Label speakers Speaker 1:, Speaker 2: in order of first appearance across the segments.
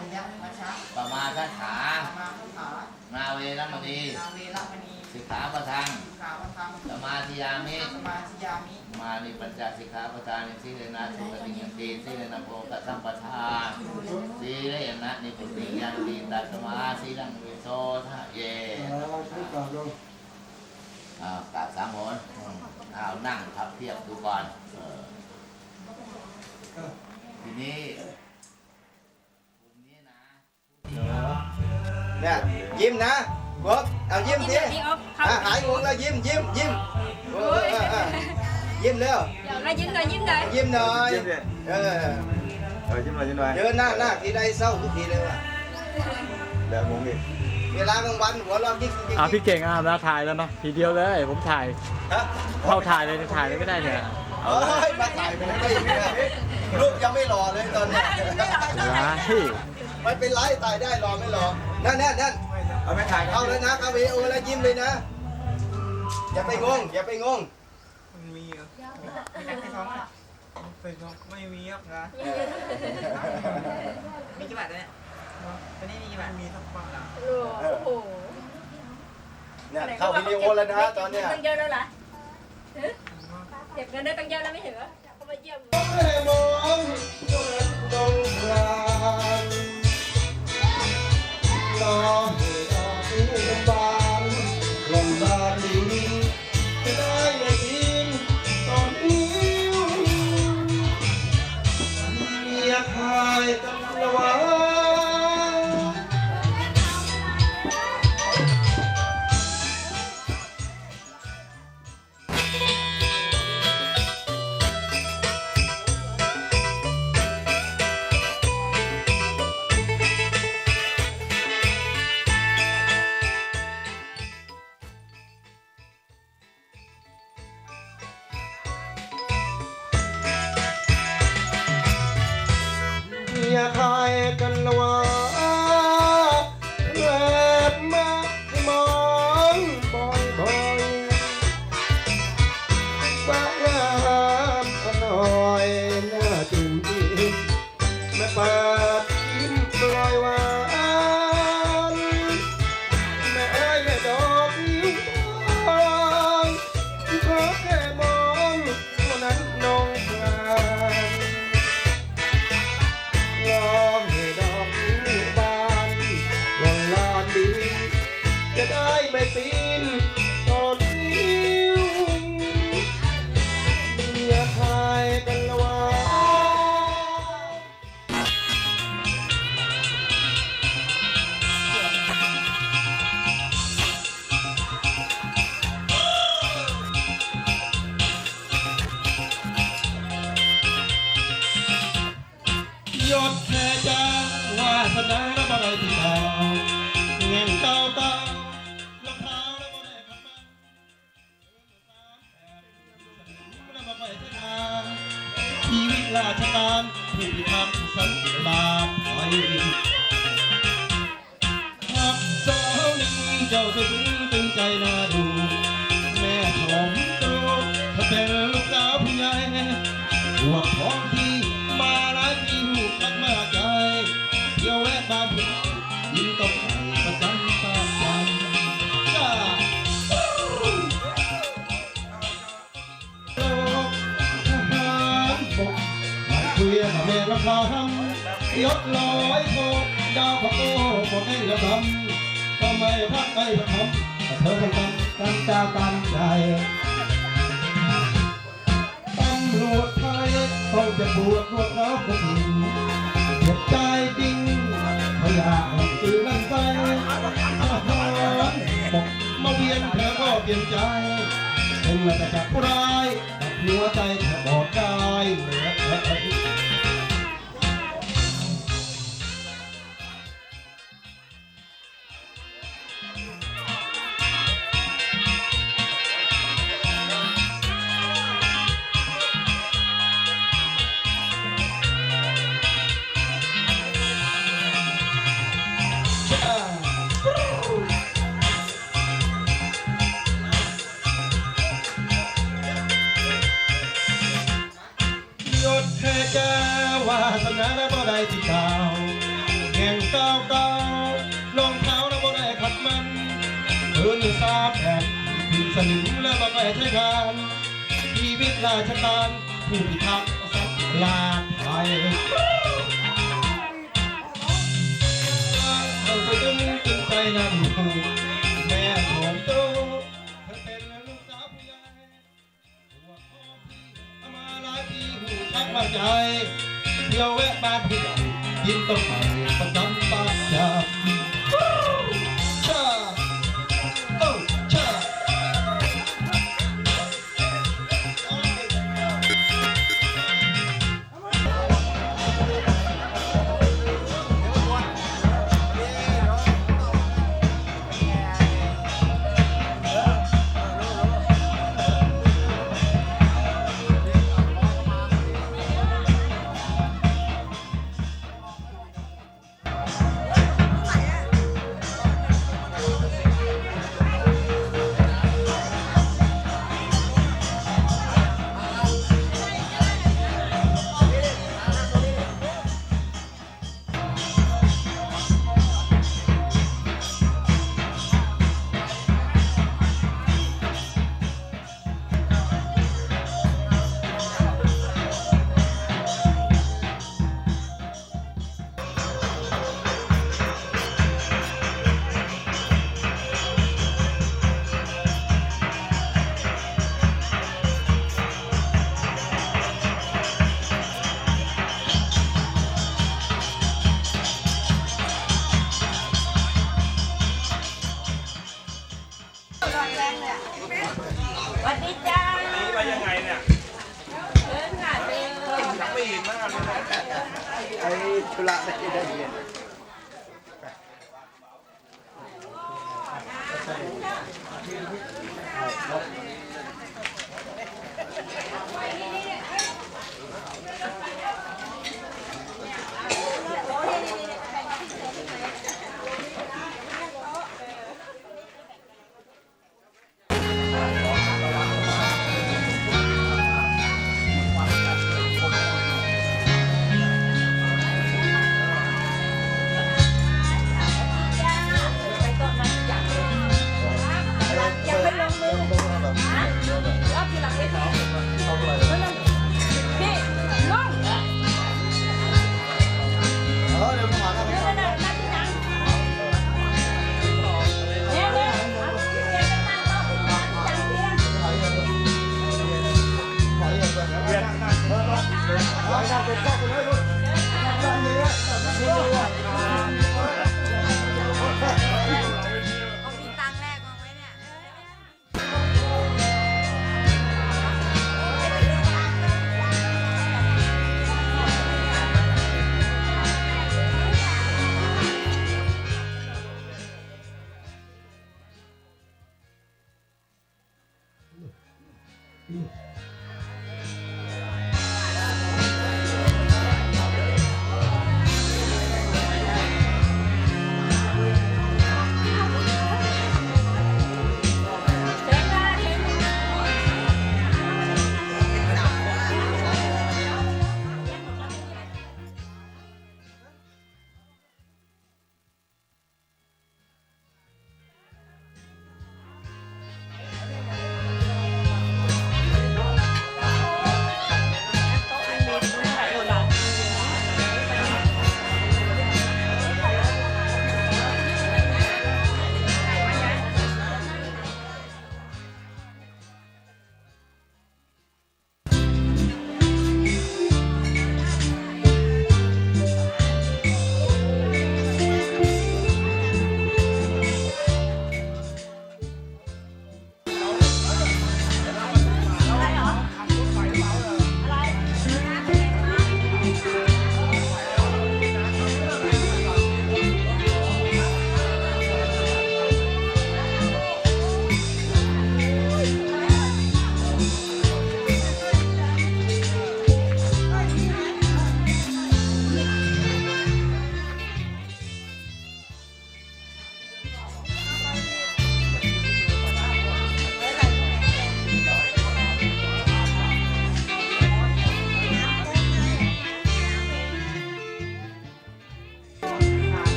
Speaker 1: ระยะมัชชะ
Speaker 2: ปมาทัฏฐา
Speaker 1: ธรรมาพุทธา
Speaker 2: นาเวรมณี
Speaker 1: นาเวรมณี
Speaker 2: สิกขาปะทัง
Speaker 1: สิกขาปะทัง
Speaker 2: สมาธิยามิ
Speaker 1: สมาธิยามิ
Speaker 2: มานิปัญจสิกขาปทานิสีเลนะสุปฏิยันติสีเลนะโพกสัมปทาสีเลนะนิพุติยันติตัสมาสีลังวิโสทะเย
Speaker 3: ทุกกล่าวลง
Speaker 2: อ้าวกราบสามหนอืมอ้าวนั่งพับเพียบดูก่อนเออทีนี้กลุ่มนี้นะ
Speaker 3: เนี่ยยิ้มนะบกเอายิ้มดิ
Speaker 4: ยิ้มออกครับ
Speaker 3: อะหายงงแล้วยิ้มยิ้มยิ้มเออเออเออยิ้มเร็ว
Speaker 4: เดี๋ยวเรายิ้มหน่อยยิ้มหน่อย
Speaker 3: ยิ้มหน่อย
Speaker 5: ยิ้มดิ
Speaker 3: เออ
Speaker 5: เออยิ้มหน่อยยิ้มหน่อย
Speaker 3: เจอหน้าหน้าทีใดเศร้าทุกทีเลยว่ะ
Speaker 5: เดี๋ยวงงดิ
Speaker 3: เวลากลางวันหัวเราะกิ๊กกิ๊ก
Speaker 6: อะพี่เก่งอะแล้วถ่ายแล้วเนาะทีเดียวเลย ผมถ่าย
Speaker 3: ฮะ
Speaker 6: เข้าถ่ายเลยถ่ายเลยก็ได้เนี่ย
Speaker 3: เอ้ยมาถ่ายไปแล้วก็ยังไม่ได้รูปยังไม่รอเลยตอนนี้
Speaker 6: ร้าย
Speaker 3: ไม่เป็นไรถ่ายได้รอไม่รอนั่นนั่นนั่น
Speaker 5: เอาไม่ถ่าย
Speaker 3: เข้าแล้วนะเข้าไปโอ้แล้วยิ้มเลยนะ อย่าไปงง อย่าไปงง
Speaker 7: มันมีเหรอไม่ใช่ท้องอะเป็นท้องไม่มีครับนะ
Speaker 1: มีกี่บาทเนี่ยตัวนี้มีกี่บาท
Speaker 7: มีทั้งฝั่งละ
Speaker 4: โอ้โห
Speaker 3: เนี่ยเข้าวิดีโอแล้วนะตอนเนี้ย
Speaker 4: ตั้งเยอะแล้วเหรอฮะเก็บเงินได้ตั้งเยอะแล้วไม่เห็นเหรอเขามาเยี่ยม
Speaker 3: ใซึ้
Speaker 8: งตึงใจน่าดู แม่ชมตรูเธอเป็นลูกสาวผู้ใหญ่หัวของที่มาหลายปีหูกันมาใจเที่ยวแวะบ้านพี่ยินต้องไข่ประจันตาใจจ้าโลกทหารบกมันคุยกับแม่ละพำยศลอยโคดาวพระโอ้หมดให้เหลือดำ พักไปพระทำแต่เธอต้องตั้งตั้งตาตั้งใจตำรวจไทยต้องจะบวชพวกเราก็ถึงเจ็บใจจริงพยาให้ตื่นนั่นใจทหารบอกมาเวียนแผลก็เปลี่ยนใจเป็นมาแต่จับร้ายหัวใจแทบอดได้
Speaker 3: ตาชการผู้พิทักษ์สัตว์ลาไทยเราไปตึงตึงใจนั่นคือแม่ของโตเธอเป็นลูกสาวผู้ใหญ่หัวข้อพี่มาหลายปีหูชักมาใจเที่ยวแวะบ้านผู้ใหญ่กินต้มไก่ปร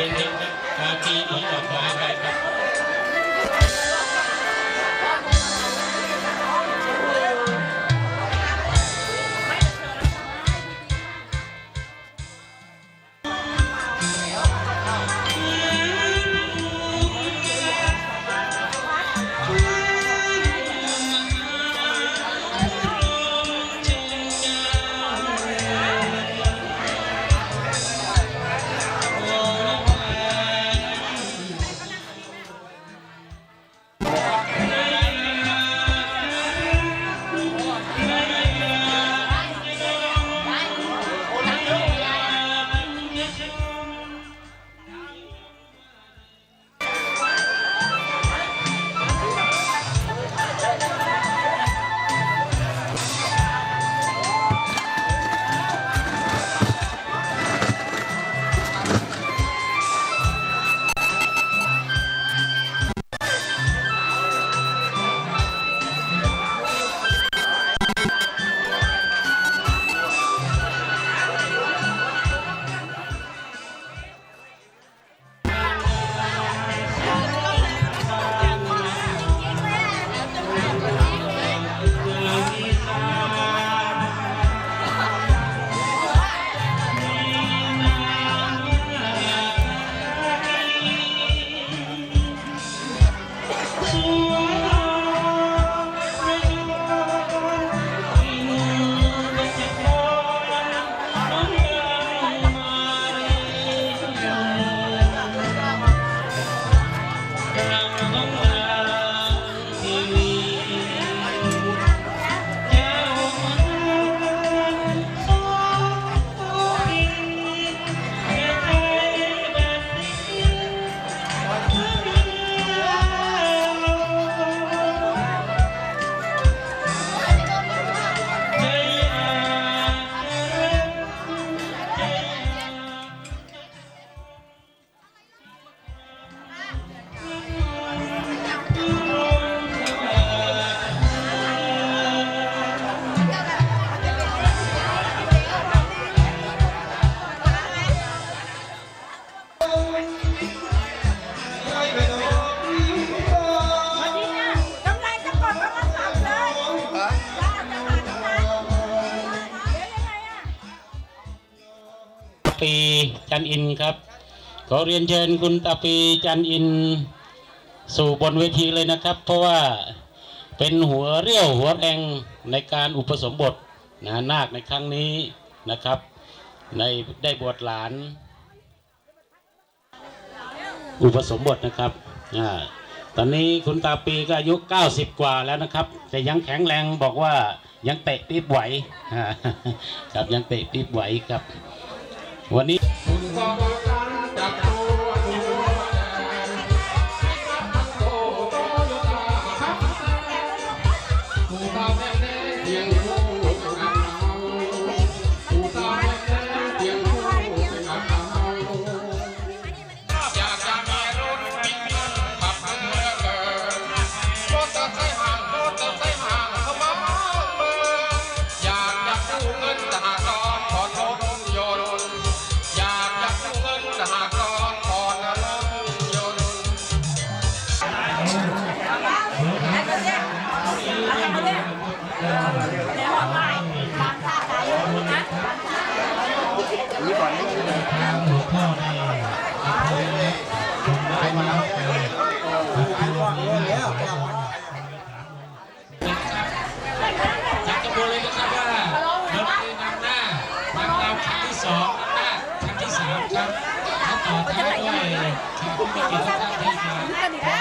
Speaker 9: นี้
Speaker 10: ค
Speaker 8: ปี
Speaker 4: จันอิ
Speaker 8: นครับ ขอเรียนเชิญคุณตาปีจันอินสู่บนเวทีเลยนะครับ เพราะว่าเป็นหัวเรี่ยวหัวแรงในการอุปสมบทนะนาคในครั้งนี้นะครับ ในได้บวชหลาน อุปสมบทนะครับอ่าตอนนี้คุณตาปีก็อายุ 90 กว่าแล้วนะครับ แต่ยังแข็งแรงบอกว่ายังเตะปี๊บไหวครับยังเตะปี๊บไหวครับ วันนี้ Tapi, kamu.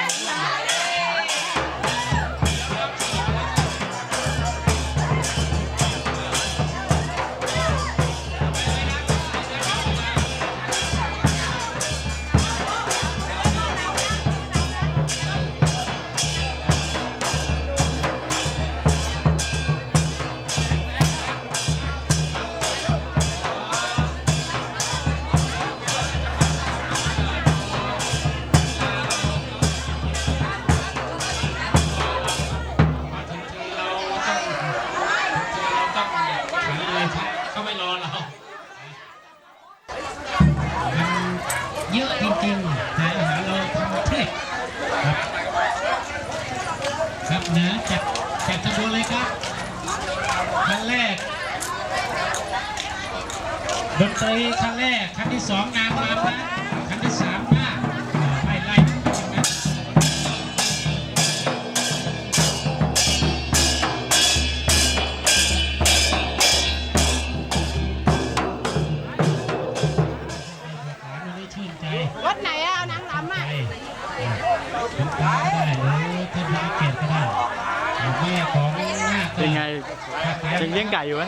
Speaker 8: ก่อยู่ไหม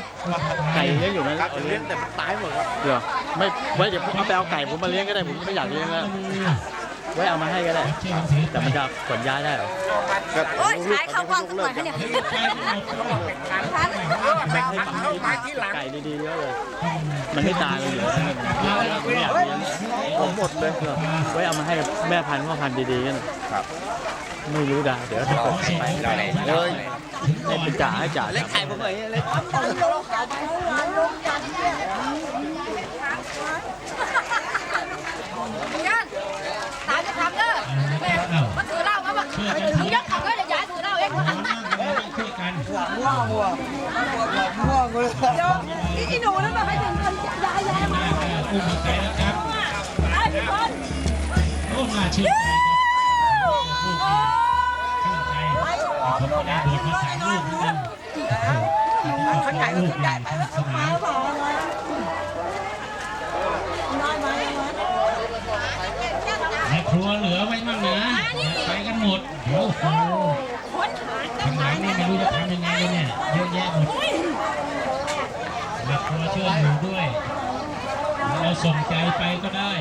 Speaker 8: ไก่
Speaker 6: ยังเลี้ยงอยู่ไหมเลี้ยง
Speaker 5: แต่ตายหมดครับ
Speaker 6: เหรอไม่ไว้เดี๋ยวผมเอาไปเอาไก่ผมมาเลี้ยงก็ได้ผมไม่อยากเลี้ยงแล้วไว้เอามาให้ก็ได้
Speaker 8: ช่วยกันถือ
Speaker 6: แต่มันจะขนย้ายได้เหรอ
Speaker 4: โอ๊ยขายข้าวกล้องสักหน่อยคะเนี่ย
Speaker 8: ไปไม่หมด
Speaker 6: ไก่ดีๆเยอะเลย มันไม่ตายเลยเหรอไม่อยากเลี้ยง
Speaker 5: ผมหมดเลย
Speaker 6: เหรอไว้เอามาให้แม่พันธุ์พ่อพันธุ์ดีๆกัน
Speaker 5: ครับ
Speaker 6: ไม่รู้ดาเดี๋ยวถ้า
Speaker 8: ขอส่งไปเลย
Speaker 6: เลย
Speaker 8: ถึงก่
Speaker 6: ให้
Speaker 8: อน
Speaker 6: เป็นจ่าให้จ่า
Speaker 1: เล็กไข่ผมเหมยเล็ก
Speaker 4: กันตาจะทำเด้อแม่มาถือเหล้ามาบอกมึงยกขับก็จะย้ายถือเหล้าเอง
Speaker 8: ช่วยกัน
Speaker 4: อีหนูนั่นแบบให้ถึงคนยายยายมา
Speaker 8: อุ้มไปแล้วครับ
Speaker 4: ไอ้พี่คน
Speaker 8: โอ้มาชื่นชื่น ผมก็ได้บทมาถ่ายรูปเหมือนกันขาถ่ายรูปใหญ่ไปสนามในครัวเหลือไว้มั่งนะไปกันหมดโอ้โห
Speaker 4: คนหา
Speaker 8: ทางหลังนี่ไม่รู้จะทำยังไงเลยเนี่ยเยอะแยะหมดในครัวช่วยอยู่ด้วยเราส่งใจไปก็ได้